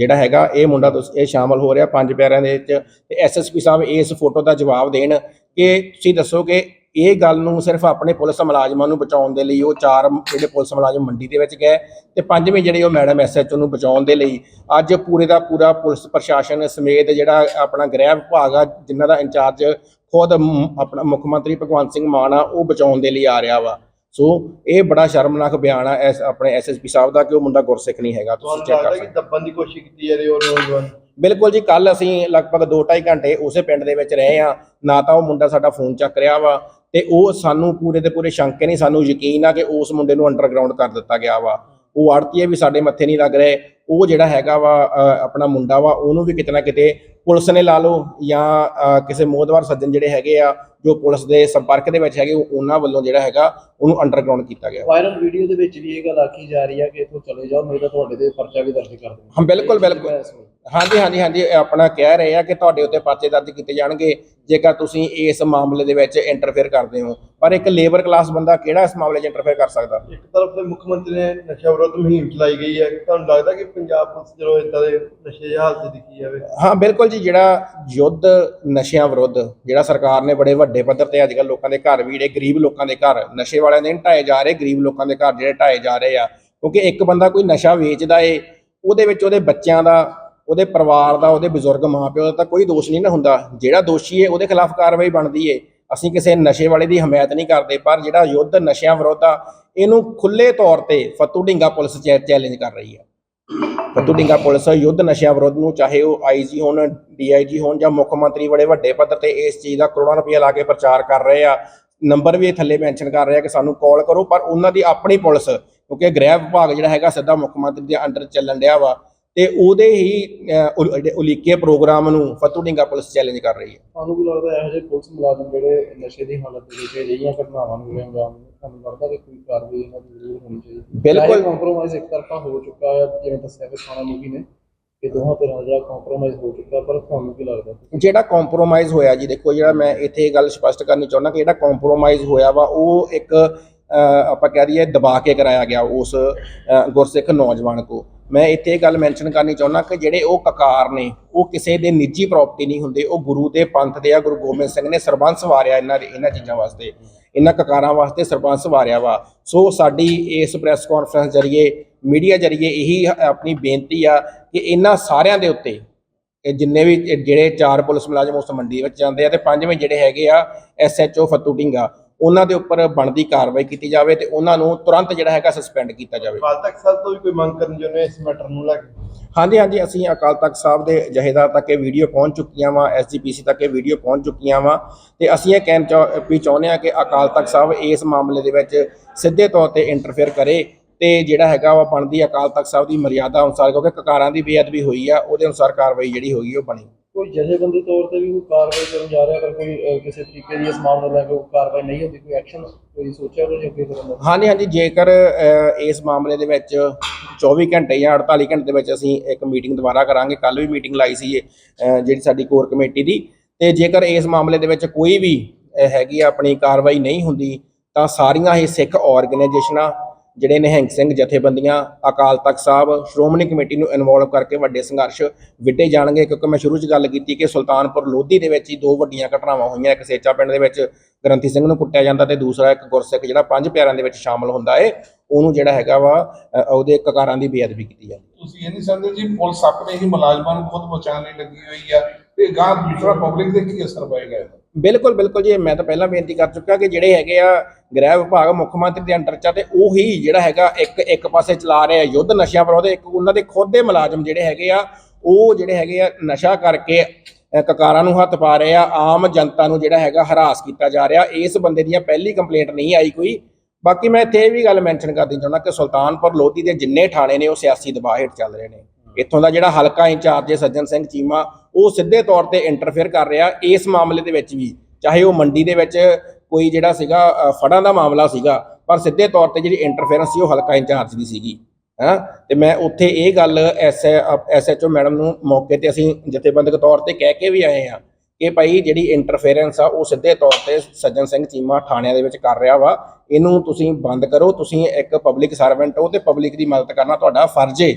ਜਿਹੜਾ ਹੈਗਾ, ਇਹ ਮੁੰਡਾ ਤੁਸੀਂ, ਇਹ ਸ਼ਾਮਲ ਹੋ ਰਿਹਾ ਪੰਜ ਪਿਆਰਿਆਂ ਦੇ ਵਿੱਚ ਤੇ ਐਸਐਸਪੀ ਸਾਹਿਬ ਇਸ ਫੋਟੋ ਦਾ ਜਵਾਬ ਦੇਣ ਕਿ ਤੁਸੀਂ ਦੱਸੋ ਕਿ ਇਹ ਗੱਲ ਨੂੰ ਸਿਰਫ ਆਪਣੇ ਪੁਲਿਸ ਮੁਲਾਜ਼ਮਾਂ ਨੂੰ ਬਚਾਉਣ ਦੇ ਲਈ ਉਹ ਚਾਰ ਜਿਹੜੇ ਪੁਲਿਸ ਮੁਲਾਜ਼ਮ ਮੰਡੀ ਦੇ ਵਿੱਚ ਗਏ ਤੇ ਪੰਜਵੇਂ ਜਿਹੜੇ ਉਹ ਮੈਡਮ ਐਸਐਚਓ ਨੂੰ ਬਚਾਉਣ ਦੇ ਲਈ ਅੱਜ ਪੂਰੇ ਦਾ ਪੂਰਾ ਪੁਲਿਸ ਪ੍ਰਸ਼ਾਸਨ ਸਮੇਤ ਜਿਹੜਾ ਆਪਣਾ ਗ੍ਰਹਿ ਵਿਭਾਗ ਆ, ਜਿਨ੍ਹਾਂ ਦਾ ਇੰਚਾਰਜ ਖੁਦ ਆਪਣਾ ਮੁੱਖ ਮੰਤਰੀ ਭਗਵੰਤ ਸਿੰਘ ਮਾਨ ਆ, ਉਹ ਬਚਾਉਣ ਦੇ ਲਈ ਆ ਰਿਹਾ ਵਾ। ਸੋ ਇਹ ਬੜਾ ਸ਼ਰਮਨਾਕ ਬਿਆਨ ਆ ਐਸ ਆਪਣੇ ਐਸਐਸਪੀ ਸਾਹਿਬ ਦਾ ਕਿ ਉਹ ਮੁੰਡਾ ਗੁਰਸਿੱਖ ਨਹੀਂ ਹੈਗਾ ਤੁਸੀਂ ਚੈੱਕ ਕਰ ਸਕਦੇ ਦੱਬਣ ਦੀ ਕੋਸ਼ਿਸ਼ ਕੀਤੀ ਜਾ ਰਹੀ ਉਹ ਨੌਜਵਾਨ? ਬਿਲਕੁਲ ਜੀ ਕੱਲ ਅਸੀਂ ਲਗਭਗ 2.5 ਘੰਟੇ ਉਸੇ ਪਿੰਡ ਦੇ ਵਿੱਚ ਰਹੇ ਆ ਨਾ ਤਾਂ ਉਹ ਮੁੰਡਾ ਸਾਡਾ ਫੋਨ ਚੱਕ ਰਿਹਾ ਵਾ ਤੇ ਉਹ ਸਾਨੂੰ ਪੂਰੇ ਦੇ ਪੂਰੇ ਸ਼ੰਕੇ ਨਹੀਂ ਸਾਨੂੰ ਯਕੀਨ ਆ ਕਿ ਉਸ ਮੁੰਡੇ ਨੂੰ ਅੰਡਰਗਰਾਉਂਡ ਕਰ ਦਿੱਤਾ ਗਿਆ ਵਾ। ਉਹ ਆੜਤੀਏ ਵੀ ਸਾਡੇ ਮੱਥੇ ਨਹੀਂ ਲੱਗ ਰਹੇ ਉਹ ਜਿਹੜਾ ਹੈਗਾ ਵਾ ਆਪਣਾ ਮੁੰਡਾ ਵਾ ਉਹਨੂੰ ਵੀ ਕਿਤੇ ਨਾ ਕਿਤੇ ਪੁਲਿਸ ਨੇ ਲਾ ਲਓ ਜਾਂ ਕਿਸੇ ਮੋਦਵਾਰ ਸੱਜਣ ਜਿਹੜੇ ਹੈਗੇ ਆ ਜੋ ਪੁਲਿਸ ਦੇ ਸੰਪਰਕ ਦੇ ਵਿੱਚ ਹੈਗੇ ਉਹ- ਉਹਨਾਂ ਵੱਲੋਂ ਜਿਹੜਾ ਹੈਗਾ ਉਹਨੂੰ ਅੰਡਰਗਰਾਉਂਡ ਕੀਤਾ ਗਿਆ ਵਾਇਰਲ ਵੀਡੀਓ ਦੇ ਵਿੱਚ ਵੀ ਇਹ ਗੱਲ ਆਖੀ ਜਾ ਰਹੀ ਹੈ ਕਿ ਇੱਥੋਂ ਚਲੇ ਜਾਓ ਨਹੀਂ ਤਾਂ ਤੁਹਾਡੇ ਤੇ ਪਰਚਾ ਵੀ ਦਰਜ ਕਰ ਦੇਣਾ ਹਾਂ, ਬਿਲਕੁਲ, ਬਿਲਕੁਲ। ਹਾਂਜੀ ਹਾਂਜੀ ਹਾਂਜੀ ਇਹ ਆਪਣਾ ਕਹਿ ਰਹੇ ਆ ਕਿ ਤੁਹਾਡੇ ਉੱਤੇ ਪਰਚੇ ਦਰਜ ਕੀਤੇ ਜਾਣਗੇ ਜੇਕਰ ਤੁਸੀਂ ਇਸ ਮਾਮਲੇ ਦੇ ਵਿੱਚ ਇੰਟਰਫੇਅਰ ਕਰਦੇ ਹੋ। ਪਰ ਇੱਕ ਲੇਬਰ ਕਲਾਸ ਬੰਦਾ ਕਿਹੜਾ ਇਸ ਮਾਮਲੇ 'ਚ ਇੰਟਰਫੇਅਰ ਕਰ ਸਕਦਾ? ਇੱਕ ਤਰਫ ਤੇ ਮੁੱਖ ਮੰਤਰੀ ਨੇ ਨਸ਼ਾ ਵਿਰੋਧ ਮੁਹਿੰਮ ਚਲਾਈ ਗਈ ਹੈ। ਤੁਹਾਨੂੰ ਲੱਗਦਾ ਕਿ ਪੰਜਾਬ ਪੁਲਿਸ ਜਦੋਂ ਇਦਾਂ ਦੇ ਨਸ਼ੇ ਹਾਲਤ ਦਿਖੀ ਜਾਵੇ? ਹਾਂ ਬਿਲਕੁਲ ਜੀ ਜਿਹੜਾ ਯੁੱਧ ਨਸ਼ਿਆਂ ਵਿਰੁੱਧ ਜਿਹੜਾ ਸਰਕਾਰ ਨੇ ਬੜੇ ਵੱਡੇ ਪੱਧਰ ਤੇ ਅੱਜ ਕੱਲ੍ਹ ਲੋਕਾਂ ਦੇ ਘਰ ਵੀ ਜਿਹੜੇ ਗਰੀਬ ਲੋਕਾਂ ਦੇ ਘਰ ਨਸ਼ੇ ਵਾਲਿਆਂ ਦੇ ਢਾਏ ਜਾ ਰਹੇ ਗਰੀਬ ਲੋਕਾਂ ਦੇ ਘਰ ਜਿਹੜੇ ਢਾਏ ਜਾ ਰਹੇ ਆ। ਕਿਉਂਕਿ ਇੱਕ ਬੰਦਾ ਕੋਈ ਨਸ਼ਾ ਵੇਚਦਾ ਏ ਉਹਦੇ ਵਿੱਚ ਉਹਦੇ ਬੱਚਿਆਂ ਦਾ ਉਹਦੇ ਪਰਿਵਾਰ ਦਾ, ਉਹਦੇ ਬਜ਼ੁਰਗ ਮਾਪਿਓ ਦਾ ਤਾਂ ਕੋਈ ਦੋਸ਼ ਨਹੀਂ ਨਾ ਹੁੰਦਾ। ਜਿਹੜਾ ਦੋਸ਼ੀ ਹੈ, ਉਹਦੇ ਖਿਲਾਫ ਕਾਰਵਾਈ ਬਣਦੀ ਏ। ਅਸੀਂ ਕਿਸੇ ਨਸ਼ੇ ਵਾਲੇ ਦੀ ਹਮਾਇਤ ਨਹੀਂ ਕਰਦੇ, ਪਰ ਜਿਹੜਾ ਯੁੱਧ ਨਸ਼ਿਆਂ ਵਿਰੁੱਧ ਆ, ਇਹਨੂੰ ਖੁੱਲੇ ਤੌਰ ਤੇ ਫੱਤੂ ਢਿੰਗਾ ਪੁਲਿਸ ਚੈਲੰਜ ਕਰ ਰਹੀ ਹੈ। ਫੱਤੂ ਢਿੰਗਾ ਪੁਲਿਸ ਯੁੱਧ ਨਸ਼ਿਆਂ ਵਿਰੁੱਧ ਨੂੰ, ਚਾਹੇ ਉਹ ਆਈਜੀ ਹੋਣ ਡੀਆਈਜੀ ਹੋਣ ਜਾਂ ਮੁੱਖ ਮੰਤਰੀ ਬੜੇ ਵੱਡੇ ਪੱਧਰ ਤੇ ਇਸ ਚੀਜ਼ ਦਾ ਕਰੋੜਾਂ ਰੁਪਏ ਲਾ ਕੇ ਪ੍ਰਚਾਰ ਕਰ ਰਹੇ ਆ, ਨੰਬਰ ਵੀ ਇਹ ਥੱਲੇ ਮੈਂਸ਼ਨ ਕਰ ਰਿਹਾ ਕਿ ਸਾਨੂੰ ਕਾਲ ਕਰੋ, ਪਰ ਉਹਨਾਂ ਦੀ ਆਪਣੀ ਪੁਲਿਸ, ਕਿਉਂਕਿ ਗ੍ਰਹਿ ਵਿਭਾਗ ਜਿਹੜਾ ਹੈਗਾ ਸਿੱਧਾ ਮੁੱਖ ਮੰਤਰੀ ਦੇ ਅੰਡਰ ਚੱਲਣ ਡਿਆ ਵਾ। ਤੇ ਉਹਦੇ ਹੀ ਅਹ, ਉਲ- ਜਿਹੜੇ ਉਲੀਕੇ ਪ੍ਰੋਗਰਾਮ ਨੂੰ ਫੱਤੂ ਢਿੰਗਾ ਪੁਲਿਸ ਚੈਲੰਜ ਕਰ ਰਹੀ ਹੈ। ਤੁਹਾਨੂੰ ਕੀ ਲੱਗਦਾ ਇਹੋ ਜਿਹੇ ਪੁਲਿਸ ਮੁਲਾਜ਼ਮ ਜਿਹੜੇ ਨਸ਼ੇ ਦੀ ਹਾਲਤ ਦੇ ਵਿੱਚ ਅਜਿਹੀਆਂ ਘਟਨਾਵਾਂ ਨੂੰ ਜਿਹੜੇ ਅੰਜਾਮ ਦਿੰਦੇ, ਤੁਹਾਨੂੰ ਲੱਗਦਾ ਕਿ ਕੋਈ ਕਾਰਵਾਈ ਇਹਨਾਂ ਦੀ ਜ਼ਰੂਰ ਹੋਣੀ ਚਾਹੀਦੀ ਬਿਲਕੁਲ। ਕੰਪਰੋਮਾਈਜ਼ ਇੱਕ ਤਰਫਾ ਹੋ ਚੁੱਕਾ ਹੈ ਜਿਵੇਂ ਦੱਸਿਆ ਕਿ ਥਾਣਾ ਮੁਖੀ ਨੇ ਕਿ ਦੋਹਾਂ ਤਰ੍ਹਾਂ ਦਾ ਜਿਹੜਾ ਕੰਪਰੋਮਾਈਜ਼ ਹੋ ਚੁੱਕਾ ਪਰ ਤੁਹਾਨੂੰ ਕੀ ਲੱਗਦਾ? ਜਿਹੜਾ ਕੰਪਰੋਮਾਈਜ਼ ਹੋਇਆ ਜੀ ਦੇਖੋ ਜਿਹੜਾ ਮੈਂ ਇੱਥੇ ਇਹ ਗੱਲ ਸਪਸ਼ਟ ਕਰਨੀ ਚਾਹੁੰਦਾ ਕਿ ਜਿਹੜਾ ਕੰਪਰੋਮਾਈਜ਼ ਹੋਇਆ ਵਾ ਉਹ ਇੱਕ ਆਪਾਂ ਕਹਿ ਦਈਏ ਦਬਾ ਕੇ ਕਰਾਇਆ ਗਿਆ ਉਸ ਗੁਰਸਿੱਖ ਨੌਜਵਾਨ ਕੋ। ਮੈਂ ਇੱਥੇ ਇਹ ਗੱਲ ਮੈਂਸ਼ਨ ਕਰਨੀ ਚਾਹੁੰਦਾ ਕਿ ਜਿਹੜੇ ਉਹ ਕਕਾਰ ਨੇ, ਉਹ ਕਿਸੇ ਦੇ ਨਿੱਜੀ ਪ੍ਰਾਪਰਟੀ ਨਹੀਂ ਹੁੰਦੇ, ਉਹ ਗੁਰੂ ਦੇ ਪੰਥ ਦੇ ਆ, ਗੁਰੂ ਗੋਬਿੰਦ ਸਿੰਘ ਨੇ ਸਰਬੰਸ ਵਾਰਿਆ ਇਹਨਾਂ ਦੇ, ਇਹਨਾਂ ਚੀਜ਼ਾਂ ਵਾਸਤੇ। ਇਹਨਾਂ ਕਕਾਰਾਂ ਵਾਸਤੇ ਸਰਬੰਸ ਵਾਰਿਆ ਵਾ। ਸੋ ਸਾਡੀ ਇਸ ਪ੍ਰੈਸ ਕਾਨਫਰੰਸ ਜਰੀਏ ਮੀਡੀਆ ਜਰੀਏ ਇਹੀ ਆਪਣੀ ਬੇਨਤੀ ਆ ਕਿ ਇਹਨਾਂ ਸਾਰਿਆਂ ਦੇ ਉੱਤੇ ਇਹ ਜਿੰਨੇ ਵੀ ਜਿਹੜੇ ਚਾਰ ਪੁਲਿਸ ਮੁਲਾਜ਼ਮ ਉਸ ਮੰਡੀ ਵਿੱਚ ਜਾਂਦੇ ਆ, ਤੇ ਪੰਜਵੇਂ ਜਿਹੜੇ ਹੈਗੇ ਆ ਐਸਐਚਓ ਫੱਤੂ ਢਿੰਗਾ ਉਹਨਾਂ ਦੇ ਉੱਪਰ ਬਣਦੀ ਕਾਰਵਾਈ ਕੀਤੀ ਜਾਵੇ ਤੇ ਉਹਨਾਂ ਨੂੰ ਤੁਰੰਤ ਜਿਹੜਾ ਹੈਗਾ ਸਸਪੈਂਡ ਕੀਤਾ ਜਾਵੇ। ਅਕਾਲ ਤਖਤ ਸਾਹਿਬ ਤੋਂ ਵੀ ਕੋਈ ਮੰਗ ਕਰਨ ਚਾਹੁੰਦੇ ਇਸ ਮੈਟਰ ਨੂੰ ਲੈ ਕੇ? ਹਾਂਜੀ ਹਾਂਜੀ ਅਸੀਂ ਅਕਾਲ ਤਖਤ ਸਾਹਿਬ ਦੇ ਜਹੇਦਾਰ ਤੱਕ ਇਹ ਵੀਡੀਓ ਪਹੁੰਚ ਚੁੱਕੀਆਂ ਵਾ ਐਸਜੀਪੀਸੀ ਤੱਕ ਇਹ ਵੀਡੀਓ ਪਹੁੰਚ ਚੁੱਕੀਆਂ ਵਾ ਤੇ ਅਸੀਂ ਇਹ ਕਹਿਣ ਚਾਹ- ਵੀ ਚਾਹੁੰਦੇ ਆ ਕਿ ਅਕਾਲ ਤਖਤ ਸਾਹਿਬ ਇਸ ਮਾਮਲੇ ਦੇ ਵਿੱਚ ਸਿੱਧੇ ਤੌਰ ਤੇ ਇੰਟਰਫੇਅਰ ਕਰੇ ਤੇ ਜਿਹੜਾ ਹੈਗਾ ਵਾ ਬਣਦੀ ਅਕਾਲ ਤਖਤ ਸਾਹਿਬ ਦੀ ਮਰਿਆਦਾ ਅਨੁਸਾਰ ਕਿਉਂਕਿ ਕਕਾਰਾਂ ਦੀ ਬੇਅਦਬੀ ਹੋਈ ਆ ਉਹਦੇ ਅਨੁਸਾਰ ਕਾਰਵਾਈ ਜਿਹੜੀ ਹੋਈ ਉਹ ਬਣੀ। ਕੋਈ ਜਥੇਬੰਦੀ ਤੌਰ ਤੇ ਵੀ ਕੋਈ ਕਾਰਵਾਈ ਕਰਨ ਜਾ ਰਿਹਾ ਅਗਰ ਕੋਈ ਅਹ, ਕਿਸੇ ਤਰੀਕੇ ਦੀ ਇਸ ਮਾਮਲੇ ਨੂੰ ਕੋਈ ਕਾਰਵਾਈ ਨਹੀਂ ਹੁੰਦੀ ਕੋਈ ਐਕਸ਼ਨ ਕੋਈ ਸੋਚਿਆ ਕੋਈ ਅੱਗੇ ਕਰਨ ਦਾ? ਹਾਂਜੀ ਹਾਂਜੀ ਜੇਕਰ ਅ, ਇਸ ਮਾਮਲੇ ਦੇ ਵਿੱਚ 24 ਘੰਟੇ ਜਾਂ 48 ਘੰਟੇ ਦੇ ਵਿੱਚ ਅਸੀਂ ਇੱਕ ਮੀਟਿੰਗ ਦੁਬਾਰਾ ਕਰਾਂਗੇ ਕੱਲ ਵੀ ਮੀਟਿੰਗ ਲਾਈ ਸੀ ਇਹ, ਅ, ਜਿਹੜੀ ਸਾਡੀ ਕੋਰ ਕਮੇਟੀ ਦੀ ਤੇ ਜੇਕਰ ਇਸ ਮਾਮਲੇ ਦੇ ਵਿੱਚ ਕੋਈ ਵੀ ਅ, ਹੈਗੀ ਆ ਆਪਣੀ ਕਾਰਵਾਈ ਨਹੀਂ ਹੁੰਦੀ ਤਾਂ ਸਾਰੀਆਂ ਹੀ ਸਿੱਖ ਆਰਗੇਨਾਈਜੇਸ਼ਨਾਂ ਜਿਹੜੇ ਨਿਹੰਗ ਸਿੰਘ ਜਥੇਬੰਦੀਆਂ, ਅਕਾਲ ਤਖਤ ਸਾਹਿਬ, ਸ਼੍ਰੋਮਣੀ ਕਮੇਟੀ ਨੂੰ ਇਨਵੋਲਵ ਕਰਕੇ ਵੱਡੇ ਸੰਘਰਸ਼ ਵਿੱਢੇ ਜਾਣਗੇ। ਕਿਉਂਕਿ ਮੈਂ ਸ਼ੁਰੂ 'ਚ ਗੱਲ ਕੀਤੀ ਕਿ ਸੁਲਤਾਨਪੁਰ ਲੋਧੀ ਦੇ ਵਿੱਚ ਹੀ ਦੋ ਵੱਡੀਆਂ ਘਟਨਾਵਾਂ ਹੋਈਆਂ, ਇੱਕ ਸੇਚਾ ਪਿੰਡ ਦੇ ਵਿੱਚ ਗ੍ਰੰਥੀ ਸਿੰਘ ਨੂੰ ਕੁੱਟਿਆ ਜਾਂਦਾ ਤੇ ਦੂਸਰਾ ਇੱਕ ਗੁਰਸਿੱਖ ਜਿਹੜਾ ਪੰਜ ਪਿਆਰਿਆਂ ਦੇ ਵਿੱਚ ਸ਼ਾਮਲ ਹੁੰਦਾ ਏ, ਉਹਨੂੰ ਜਿਹੜਾ ਹੈਗਾ ਵਾ ਉਹਦੇ ਕਕਾਰਾਂ ਦੀ ਬੇਅਦਬੀ ਕੀਤੀ ਜਾਂਦੀ ਤੁਸੀਂ ਇਹ ਨਹੀਂ ਸਮਝਦੇ ਜੀ, ਪੁਲਿਸ ਆਪਣੇ ਹੀ ਮੁਲਾਜ਼ਮਾਂ ਨੂੰ ਖੁਦ ਬਚਾਉਣ ਲਈ ਲੱਗੀ ਹੋਈ ਆ, ਤੇ ਗਾਂ ਦੂਸਰਾ ਪਬਲਿਕ ਦੇ ਕੀ ਅਸਰ ਪਏਗਾ ਬਿਲਕੁਲ ਬਿਲਕੁਲ ਜੀ ਮੈਂ ਤਾਂ ਪਹਿਲਾਂ ਬੇਨਤੀ ਕਰ ਚੁੱਕਾ ਕਿ ਜਿਹੜੇ ਹੈਗੇ ਆ ਗ੍ਰਹਿ ਵਿਭਾਗ ਮੁੱਖ ਮੰਤਰੀ ਦੇ ਅੰਡਰ ਚ ਤੇ ਉਹੀ ਜਿਹੜਾ ਹੈਗਾ ਇੱਕ ਇੱਕ ਪਾਸੇ ਚਲਾ ਰਹੇ ਯੁੱਧ ਨਸ਼ਿਆਂ ਵਿਰੋਧ ਇੱਕ ਉਹਨਾਂ ਦੇ ਖੁਦ ਦੇ ਮੁਲਾਜ਼ਮ ਜਿਹੜੇ ਹੈਗੇ ਆ ਉਹ ਜਿਹੜੇ ਹੈਗੇ ਆ ਨਸ਼ਾ ਕਰਕੇ ਕਕਾਰਾਂ ਨੂੰ ਹੱਥ ਪਾ ਰਹੇ ਆ ਆਮ ਜਨਤਾ ਨੂੰ ਜਿਹੜਾ ਹੈਗਾ ਹਰਾਸ ਕੀਤਾ ਜਾ ਰਿਹਾ ਇਸ ਬੰਦੇ ਦੀਆਂ ਪਹਿਲੀ ਕੰਪਲੇਂਟ ਨਹੀਂ ਆਈ ਕੋਈ। ਬਾਕੀ ਮੈਂ ਇੱਥੇ ਇਹ ਵੀ ਗੱਲ ਮੈਂਸ਼ਨ ਕਰਦੀ ਚਾਹੁੰਦਾ ਕਿ ਸੁਲਤਾਨਪੁਰ ਲੋਧੀ ਦੇ ਜਿੰਨੇ ਥਾਣੇ ਨੇ ਉਹ ਸਿਆਸੀ ਦਬਾਅ ਹੇਠ ਚੱਲ ਰਹੇ ਨੇ। ਇੱਥੋਂ ਦਾ ਜਿਹੜਾ ਹਲਕਾ ਇੰਚਾਰਜ ਸੱਜਣ ਸਿੰਘ ਚੀਮਾ ਉਹ ਸਿੱਧੇ ਤੌਰ ਤੇ ਇੰਟਰਫੇਅਰ ਕਰ ਰਿਹਾ ਇਸ ਮਾਮਲੇ ਦੇ ਵਿੱਚ ਵੀ। ਚਾਹੇ ਉਹ ਮੰਡੀ ਦੇ ਵਿੱਚ ਕੋਈ ਜਿਹੜਾ ਸੀਗਾ ਫੜਾਂ ਦਾ ਮਾਮਲਾ ਸੀਗਾ, ਪਰ ਸਿੱਧੇ ਤੌਰ ਤੇ ਜਿਹੜੀ ਇੰਟਰਫੇਰੈਂਸ ਸੀ ਉਹ ਹਲਕਾ ਇੰਚਾਰਜ ਦੀ ਸੀਗੀ। ਹਾਂ? ਤੇ ਮੈਂ ਉੱਥੇ ਇਹ ਗੱਲ ਐਸ ਐਸਐਚਓ ਮੈਡਮ ਨੂੰ ਮੌਕੇ ਤੇ ਅਸੀਂ ਜਥੇਬੰਦਕ ਤੌਰ ਤੇ ਕਹਿ ਕੇ ਵੀ ਆਏ ਆ ਕਿ ਭਾਈ ਜਿਹੜੀ ਇੰਟਰਫੇਰੈਂਸ ਆ, ਉਹ ਸਿੱਧੇ ਤੌਰ ਤੇ ਸੱਜਣ ਸਿੰਘ ਚੀਮਾ ਥਾਣਿਆਂ ਦੇ ਵਿੱਚ ਕਰ ਰਿਹਾ ਵਾ। ਇਹਨੂੰ ਤੁਸੀਂ ਬੰਦ ਕਰੋ, ਤੁਸੀਂ ਇੱਕ ਪਬਲਿਕ ਸਰਵੈਂਟ ਹੋ ਤੇ ਪਬਲਿਕ ਦੀ ਮਦਦ ਕਰਨਾ ਤੁਹਾਡਾ ਫਰਜ਼ ਏ।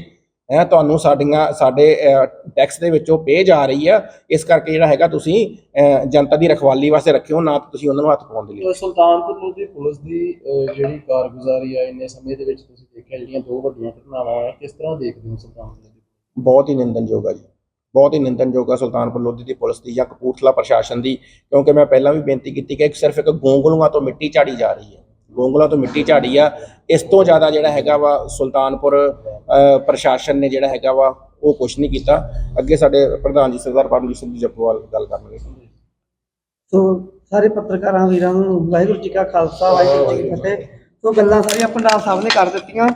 ਹੈ ਤੁਹਾਨੂੰ ਸਾਡੀਆਂ ਸਾਡੇ ਟੈਕਸ ਦੇ ਵਿੱਚੋਂ ਪੇ ਜਾ ਰਹੀ ਆ। ਇਸ ਕਰਕੇ ਜਿਹੜਾ ਹੈਗਾ ਤੁਸੀਂ ਜਨਤਾ ਦੀ ਰਖਵਾਲੀ ਵਾਸਤੇ ਰੱਖਿਓ ਨਾ ਤੁਸੀਂ ਉਹਨਾਂ ਨੂੰ ਹੱਥ ਪਾਉਣ ਦੇ ਲਈ। ਸੁਲਤਾਨਪੁਰ ਲੋਧੀ ਪੁਲਿਸ ਦੀ ਜਿਹੜੀ ਕਾਰਗੁਜ਼ਾਰੀ ਆ ਇੰਨੇ ਸਮੇਂ ਦੇ ਵਿੱਚ ਤੁਸੀਂ ਦੇਖਿਆ ਜਿਹੜੀਆਂ ਦੋ ਵੱਡੀਆਂ ਘਟਨਾਵਾਂ ਆ ਕਿਸ ਤਰ੍ਹਾਂ ਦੇਖਦੇ ਹੋ ਸੁਲਤਾਨਪੁਰ ਦੀ ਬਹੁਤ ਹੀ ਨਿੰਦਨਯੋਗ ਆ ਜੀ। ਬਹੁਤ ਹੀ ਨਿੰਦਨਯੋਗ ਆ ਸੁਲਤਾਨਪੁਰ ਲੋਧੀ ਦੀ ਪੁਲਿਸ ਦੀ ਜਾਂ ਕਪੂਰਥਲਾ ਪ੍ਰਸ਼ਾਸਨ ਦੀ ਕਿਉਂਕਿ ਮੈਂ ਪਹਿਲਾਂ ਵੀ ਬੇਨਤੀ ਕੀਤੀ ਕਿ ਇੱਕ ਸਿਰਫ ਇੱਕ ਗੋਂਗਲੂਆਂ ਤੋਂ ਮਿੱਟੀ ਝਾੜੀ ਜਾ ਰਹੀ ਹੈ। ਗੋਂਗਲਾਂ ਤੋਂ ਮਿੱਟੀ ਝਾੜੀ ਆ। ਇਸ ਤੋਂ ਜ਼ਿਆਦਾ ਜਿਹੜਾ ਹੈਗਾ ਵਾ ਸੁਲਤਾਨਪੁਰ ਪ੍ਰਸ਼ਾਸਨ ਨੇ ਜਿਹੜਾ ਹੈਗਾ ਵਾ, ਉਹ ਕੁਝ ਨਹੀਂ ਕੀਤਾ। ਅੱਗੇ ਸਾਡੇ ਪ੍ਰਧਾਨ ਜੀ ਸਰਦਾਰ ਪਰਮਜੀਤ ਸਿੰਘ ਜੀ ਜੱਪੋਵਾਲ ਗੱਲ ਕਰਨਗੇ। ਸੋ ਸਾਰੇ ਪੱਤਰਕਾਰਾਂ, ਵੀਰਾਂ ਨੂੰ ਵਾਹਿਗੁਰੂ ਜੀ ਕਾ ਖਾਲਸਾ, ਵਾਹਿਗੁਰੂ ਜੀ ਕੀ ਫਤਿਹ। ਸੋ ਗੱਲਾਂ ਸਾਰੀਆਂ ਪੰਡਾਲ ਸਾਹਿਬ ਨੇ ਕਰ ਦਿੱਤੀਆਂ।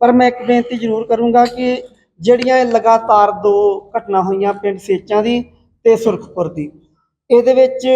ਪਰ ਮੈਂ ਇੱਕ ਬੇਨਤੀ ਜ਼ਰੂਰ ਕਰੂੰਗਾ ਕਿ ਜਿਹੜੀਆਂ ਇਹ ਲਗਾਤਾਰ ਦੋ ਘਟਨਾ ਹੋਈਆਂ ਪਿੰਡ ਸੇਚਾਂ ਦੀ ਤੇ ਸੁਰਖਪੁਰ ਦੀ, ਇਹਦੇ ਵਿੱਚ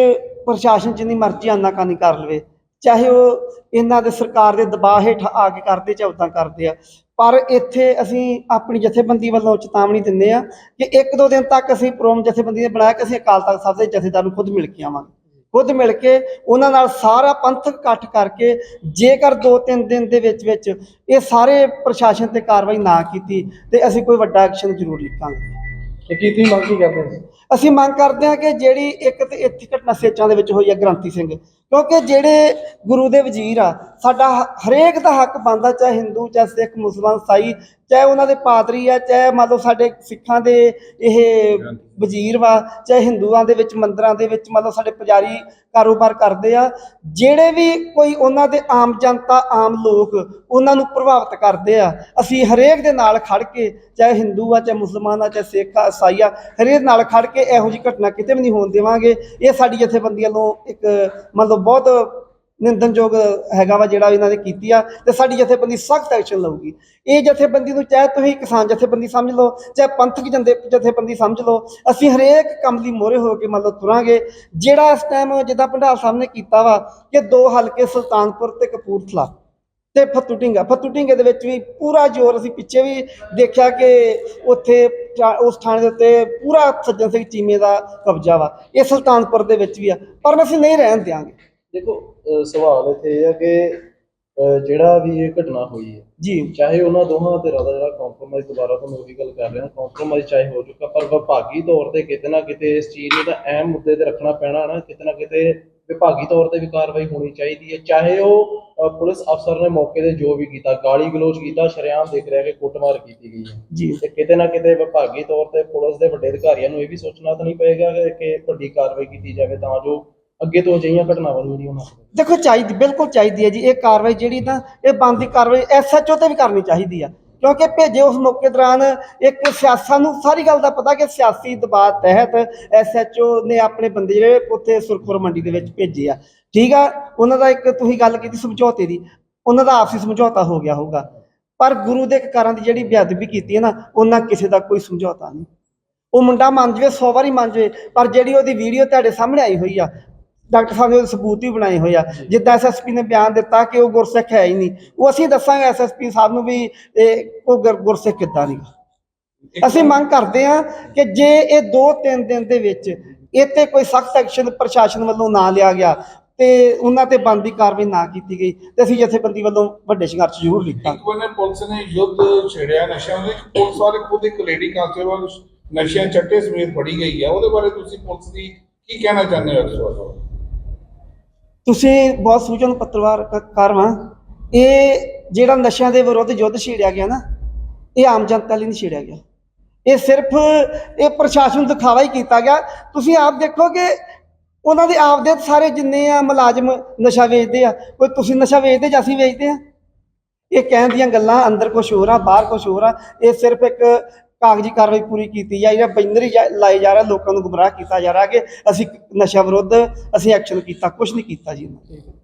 ਪ੍ਰਸ਼ਾਸਨ ਜਿੰਨੀ ਮਰਜ਼ੀ ਆਨਾਕਾਨੀ ਕਰ ਲਵੇ। ਚਾਹੇ ਉਹ ਇਹਨਾਂ ਦੇ ਸਰਕਾਰ ਦੇ ਦਬਾਅ ਹੇਠ ਆ ਕੇ ਕਰਦੇ ਚਾਹੇ ਉਦਾਂ ਕਰਦੇ ਆ। ਪਰ ਇੱਥੇ ਅਸੀਂ ਆਪਣੀ ਜਥੇਬੰਦੀ ਵੱਲੋਂ ਚੇਤਾਵਨੀ ਦਿੰਦੇ ਆ ਕਿ ਇੱਕ ਦੋ ਦਿਨ ਤੱਕ ਅਸੀਂ ਪ੍ਰੋਮ ਜਥੇਬੰਦੀ ਨੇ ਬਣਾਇਆ ਕਿ ਅਸੀਂ ਅਕਾਲ ਤਖਤ ਸਾਹਿਬ ਦੇ ਜਥੇਦਾਰ ਨੂੰ ਖੁਦ ਮਿਲ ਕੇ ਆਵਾਂਗੇ। ਖੁਦ ਮਿਲ ਕੇ ਉਹਨਾਂ ਨਾਲ ਸਾਰਾ ਪੰਥਕ ਇਕੱਠ ਕਰਕੇ ਜੇਕਰ 2-3 ਦਿਨ ਦੇ ਵਿੱਚ ਵਿੱਚ ਇਹ ਸਾਰੇ ਪ੍ਰਸ਼ਾਸਨ ਤੇ ਕਾਰਵਾਈ ਨਾ ਕੀਤੀ ਤੇ ਅਸੀਂ ਕੋਈ ਵੱਡਾ ਐਕਸ਼ਨ ਜ਼ਰੂਰ ਲਿਖਾਂਗੇ। ਕੀ ਤੁਸੀਂ ਮੰਗ ਕੀ ਕਰਦੇ ਅਸੀਂ ਮੰਗ ਕਰਦੇ ਹਾਂ ਕਿ ਜਿਹੜੀ ਇੱਕ ਤੇ ਇੱਥੇ ਘਟਨਾ ਸੇਚਾਂ ਦੇ ਵਿੱਚ ਹੋਈ ਹੈ ਗ੍ਰੰਥੀ ਸਿੰਘ ਕਿਉਂਕਿ ਜਿਹੜੇ ਗੁਰੂ ਦੇ ਵਜ਼ੀਰ ਆ, ਸਾਡਾ ਹ- ਹਰੇਕ ਦਾ ਹੱਕ ਬਣਦਾ, ਚਾਹੇ ਹਿੰਦੂ, ਚਾਹੇ ਸਿੱਖ, ਮੁਸਲਮਾਨ, ਸਾਈ, ਚਾਹੇ ਉਹਨਾਂ ਦੇ ਪਾਦਰੀ ਆ, ਚਾਹੇ ਮੰਨ ਲਓ ਸਾਡੇ ਸਿੱਖਾਂ ਦੇ ਇਹ ਵਜ਼ੀਰ ਵਾ, ਚਾਹੇ ਹਿੰਦੂਆਂ ਦੇ ਵਿੱਚ, ਮੰਦਰਾਂ ਦੇ ਵਿੱਚ, ਮੰਨ ਲਓ ਸਾਡੇ ਪੁਜਾਰੀ ਕਾਰੋਬਾਰ ਕਰਦੇ ਆ, ਜਿਹੜੇ ਵੀ ਕੋਈ ਉਹਨਾਂ ਦੇ ਆਮ ਜਨਤਾ, ਆਮ ਲੋਕ ਉਹਨਾਂ ਨੂੰ ਪ੍ਰਭਾਵਿਤ ਕਰਦੇ ਆ, ਅਸੀਂ ਹਰੇਕ ਦੇ ਨਾਲ ਖੜ ਕੇ, ਚਾਹੇ ਹਿੰਦੂ ਆ, ਚਾਹੇ ਮੁਸਲਮਾਨ ਆ, ਚਾਹੇ ਸਿੱਖ ਆ ਈਸਾਈ ਆ, ਹਰੇਕ ਨਾਲ ਖੜ ਕੇ ਇਹੋ ਜਿਹੀ ਘਟਨਾ ਕਿਤੇ ਵੀ ਨਹੀਂ ਹੋਣ ਦੇਵਾਂਗੇ। ਇਹ ਸਾਡੀ ਜਥੇਬੰਦੀ ਵੱਲੋਂ ਇੱਕ ਮਤਲਬ ਬਹੁਤ ਨਿੰਦਨਯੋਗ ਹੈਗਾ ਵਾ ਜਿਹੜਾ ਇਹਨਾਂ ਨੇ ਕੀਤੀ ਆ ਤੇ ਸਾਡੀ ਜਥੇਬੰਦੀ ਸਖਤ ਐਕਸ਼ਨ ਲਊਗੀ। ਇਹ ਜਥੇਬੰਦੀ ਨੂੰ ਚਾਹੇ ਤੁਸੀਂ ਕਿਸਾਨ ਜਥੇਬੰਦੀ ਸਮਝ ਲਓ, ਚਾਹੇ ਪੰਥਕ ਜੰਦੇ ਜਥੇਬੰਦੀ ਸਮਝ ਲਓ, ਅਸੀਂ ਹਰੇਕ ਕੰਮ ਲਈ ਮੋਰੇ ਹੋ ਕੇ ਮਤਲਬ ਤੁਰਾਂਗੇ। ਜਿਹੜਾ ਇਸ ਟਾਈਮ ਜਿੱਦਾਂ ਭੰਡਾਰ ਸਾਹਿਬ ਨੇ ਕੀਤਾ ਵਾ ਕਿ ਦੋ ਹਲਕੇ ਸੁਲਤਾਨਪੁਰ ਤੇ ਕਪੂਰਥਲਾ ਤੇ ਫੱਤੂ ਢਿੰਗਾ। ਫੱਤੂ ਢਿੰਗੇ ਦੇ ਵਿੱਚ ਵੀ ਪੂਰਾ ਜ਼ੋਰ ਅਸੀਂ ਪਿੱਛੇ ਵੀ ਦੇਖਿਆ ਕਿ ਉੱਥੇ ਉਸ ਥਾਣੇ ਦੇ ਉੱਤੇ ਪੂਰਾ ਸੱਜਣ ਸਿੰਘ ਚੀਮੇ ਦਾ ਕਬਜ਼ਾ ਵਾ। ਇਹ ਸੁਲਤਾਨਪੁਰ ਦੇ ਵਿੱਚ ਵੀ ਆ। ਪਰ ਅਸੀਂ ਨਹੀਂ ਰਹਿਣ ਦਿਆਂਗੇ। ਦੇਖੋ ਅਹ ਸਵਾਲ ਇੱਥੇ ਇਹ ਹੈ ਕਿ ਅਹ ਜਿਹੜਾ ਵੀ ਇਹ ਘਟਨਾ ਹੋਈ ਹੈ ਜੀ। ਚਾਹੇ ਉਹਨਾਂ ਦੋਹਾਂ ਧਿਰਾਂ ਦਾ ਜਿਹੜਾ ਕੰਪਰੋਮਾਈਜ਼ ਦੁਬਾਰਾ ਤੋਂ ਉਹੀ ਗੱਲ ਕਰ ਰਿਹਾ ਕੰਪਰੋਮਾਈਜ਼ ਚਾਹੇ ਹੋ ਚੁੱਕਾ ਪਰ ਵਿਭਾਗੀ ਤੌਰ ਤੇ ਕਿਤੇ ਨਾ ਕਿਤੇ ਇਸ ਚੀਜ਼ ਨੂੰ ਤਾਂ ਅਹਿਮ ਮੁੱਦੇ ਤੇ ਰੱਖਣਾ ਪੈਣਾ ਨਾ ਕਿਤੇ ਨਾ ਕਿਤੇ ਵਿਭਾਗੀ ਤੌਰ ਤੇ ਵੀ ਕਾਰਵਾਈ ਹੋਣੀ ਚਾਹੀਦੀ ਹੈ। ਚਾਹੇ ਉਹ ਅਹ, ਪੁਲਿਸ ਅਫਸਰ ਨੇ ਮੌਕੇ ਤੇ ਜੋ ਵੀ ਕੀਤਾ ਗਾਲੀ ਗਲੋਚ ਕੀਤਾ ਸ਼ਰੇਆਮ ਦੇਖ ਰਿਹਾ ਕਿ ਕੁੱਟਮਾਰ ਕੀਤੀ ਗਈ ਹੈ। ਜੀ। ਤੇ ਕਿਤੇ ਨਾ ਕਿਤੇ ਵਿਭਾਗੀ ਤੌਰ ਤੇ ਪੁਲਿਸ ਦੇ ਵੱਡੇ ਅਧਿਕਾਰੀਆਂ ਨੂੰ ਇਹ ਵੀ ਸੋਚਣਾ ਤਾਂ ਨਹੀਂ ਪਏਗਾ ਕਿ- ਕਿ ਵੱਡੀ ਕਾਰਵਾਈ ਕੀਤੀ ਜਾਵੇ ਤਾਂ ਜੋ ਅੱਗੇ ਤੋਂ ਅਜਿਹੀਆਂ ਘਟਨਾਵਾਂ ਨੂੰ ਜਿਹੜੀਆਂ ਨਾ। ਹੋਣ ਦੇਖੋ, ਚਾਹੀਦੀ, ਬਿਲਕੁਲ ਚਾਹੀਦੀ ਹੈ ਜੀ, ਇਹ ਕਾਰਵਾਈ ਜਿਹੜੀ ਤਾਂ ਇਹ ਬੰਦੀ ਕਾਰਵਾਈ ਐਸਐਚਓ ਤੇ ਵੀ ਕਰਨੀ ਚਾਹੀਦੀ ਆ। ਕਿਉਂਕਿ ਭੇਜੇ ਉਸ ਮੌਕੇ ਦੌਰਾਨ ਇੱਕ ਸਿਆਸਾ ਨੂੰ ਸਾਰੀ ਗੱਲ ਦਾ ਪਤਾ ਕਿ ਸਿਆਸੀ ਦਬਾਅ ਤਹਿਤ ਐਸਐਚਓ ਨੇ ਆਪਣੇ ਬੰਦੇ ਜਿਹੜੇ ਉੱਥੇ ਸੁਰਖਪੁਰ ਮੰਡੀ ਦੇ ਵਿੱਚ ਭੇਜੇ ਆ। ਠੀਕ ਆ, ਉਹਨਾਂ ਦਾ ਇੱਕ ਤੁਸੀਂ ਗੱਲ ਕੀਤੀ ਸਮਝੌਤੇ ਦੀ, ਉਹਨਾਂ ਦਾ ਆਪਸੀ ਸਮਝੌਤਾ ਹੋ ਗਿਆ ਹੋਊਗਾ। ਪਰ ਗੁਰੂ ਦੇ ਕਾਰਾਂ ਦੀ ਜਿਹੜੀ ਬੇਅਦਬੀ ਕੀਤੀ ਹੈ ਨਾ, ਉਹਨਾਂ ਕਿਸੇ ਦਾ ਕੋਈ ਸਮਝੌਤਾ ਨਹੀਂ। ਉਹ ਮੁੰਡਾ ਮੰਨ ਜਵੇ 100 ਵਾਰੀ ਮੰਨ ਜਵੇ, ਪਰ ਜਿਹੜੀ ਉਹਦੀ ਵੀਡੀਓ ਤੁਹਾਡੇ ਸਾਹਮਣੇ ਆਈ ਹੋਈ ਆ ਡਾਕਟਰ ਸਾਹਿਬ ਨੇ ਸਬੂਤ ਵੀ ਬਣਾਏ ਹੋਏ ਆ। ਜਿੱਦਾਂ ਐਸਐਸਪੀ ਨੇ ਬਿਆਨ ਦਿੱਤਾ ਕਿ ਉਹ ਗੁਰਸਿੱਖ ਹੈ ਹੀ ਨਹੀਂ। ਉਹ ਅਸੀਂ ਦੱਸਾਂਗੇ ਐਸਐਸਪੀ ਸਾਹਿਬ ਨੂੰ ਵੀ ਇਹ ਉਹ ਗੁਰ- ਗੁਰਸਿੱਖ ਕਿੱਦਾਂ ਨਹੀਂ ਅਸੀਂ ਮੰਗ ਕਰਦੇ ਹਾਂ ਕਿ ਜੇ ਇਹ 2-3 ਦਿਨ ਦੇ ਵਿੱਚ ਤੇ ਕੋਈ ਸਖਤ ਐਕਸ਼ਨ ਪ੍ਰਸ਼ਾਸਨ ਵੱਲੋਂ ਨਾ ਲਿਆ ਗਿਆ ਤੇ ਉਹਨਾਂ ਤੇ ਬੰਦੀ ਕਾਰਵਾਈ ਨਾ ਕੀਤੀ ਗਈ ਤੇ ਅਸੀਂ ਜਥੇਬੰਦੀ ਵੱਲੋਂ ਵੱਡੇ ਸੰਘਰਸ਼ ਜ਼ਰੂਰ ਲਿਖਾਂਗੇ ਇੱਕ ਬੰਨੇ ਪੁਲਿਸ ਨੇ ਯੁੱਧ ਛੇੜਿਆ ਨਸ਼ਿਆਂ ਦੇ ਪੁਲਿਸ ਵਾਲੇ ਖੁਦ ਇੱਕ ਲੇਡੀ ਕਾਂਸਟੇਬਲ ਨਸ਼ਿਆਂ ਚੱਟੇ ਸਮੇਤ ਫੜੀ ਗਈ ਹੈ ਉਹਦੇ ਬਾਰੇ ਤੁਸੀਂ ਪੁਲਿਸ ਦੀ ਕੀ ਕਹਿਣਾ ਚਾਹੁੰਦੇ ਹੋ ਇਸ ਬਾਰੇ ਤੁਸੀਂ ਬਹੁਤ ਸੂਚਨ ਪੱਤਰਕਾਰ ਕ- ਇਹ ਜਿਹੜਾ ਨਸ਼ਿਆਂ ਦੇ ਵਿਰੁੱਧ ਯੁੱਧ ਛੇੜਿਆ ਗਿਆ ਨਾ, ਇਹ ਆਮ ਜਨਤਾ ਲਈ ਨਹੀਂ ਛੇੜਿਆ ਗਿਆ। ਇਹ ਸਿਰਫ ਇਹ ਪ੍ਰਸ਼ਾਸਨ ਦਿਖਾਵਾ ਹੀ ਕੀਤਾ ਗਿਆ। ਤੁਸੀਂ ਆਪ ਦੇਖੋ ਕਿ ਉਹਨਾਂ ਦੇ ਆਪਦੇ ਸਾਰੇ ਜਿੰਨੇ ਆ ਮੁਲਾਜ਼ਮ ਨਸ਼ਾ ਵੇਚਦੇ ਆ, ਕੋਈ ਤੁਸੀਂ ਨਸ਼ਾ ਵੇਚਦੇ ਜਾਂ ਅਸੀਂ ਵੇਚਦੇ ਆ? ਇਹ ਕਹਿਣ ਦੀਆਂ ਗੱਲਾਂ, ਅੰਦਰ ਕੁਝ ਹੋਰ ਆ, ਬਾਹਰ ਕੁਝ ਹੋਰ ਆ। ਇਹ ਸਿਰਫ ਇੱਕ ਕਾਗਜ਼ੀ ਕਾਰਵਾਈ ਪੂਰੀ ਕੀਤੀ ਜਾ ਰਹੀ ਹੈ ਜਾ- ਲਾਏ ਜਾ ਰਿਹਾ ਲੋਕਾਂ ਨੂੰ ਗੁੰਮਰਾਹ ਕੀਤਾ ਜਾ ਰਿਹਾ ਕਿ ਅਸੀਂ ਨਸ਼ਾ ਵਿਰੁੱਧ ਅਸੀਂ ਐਕਸ਼ਨ ਕੀਤਾ ਕੁਝ ਨਹੀਂ ਕੀਤਾ ਜੀ ਇਹਨਾਂ ਨੇ।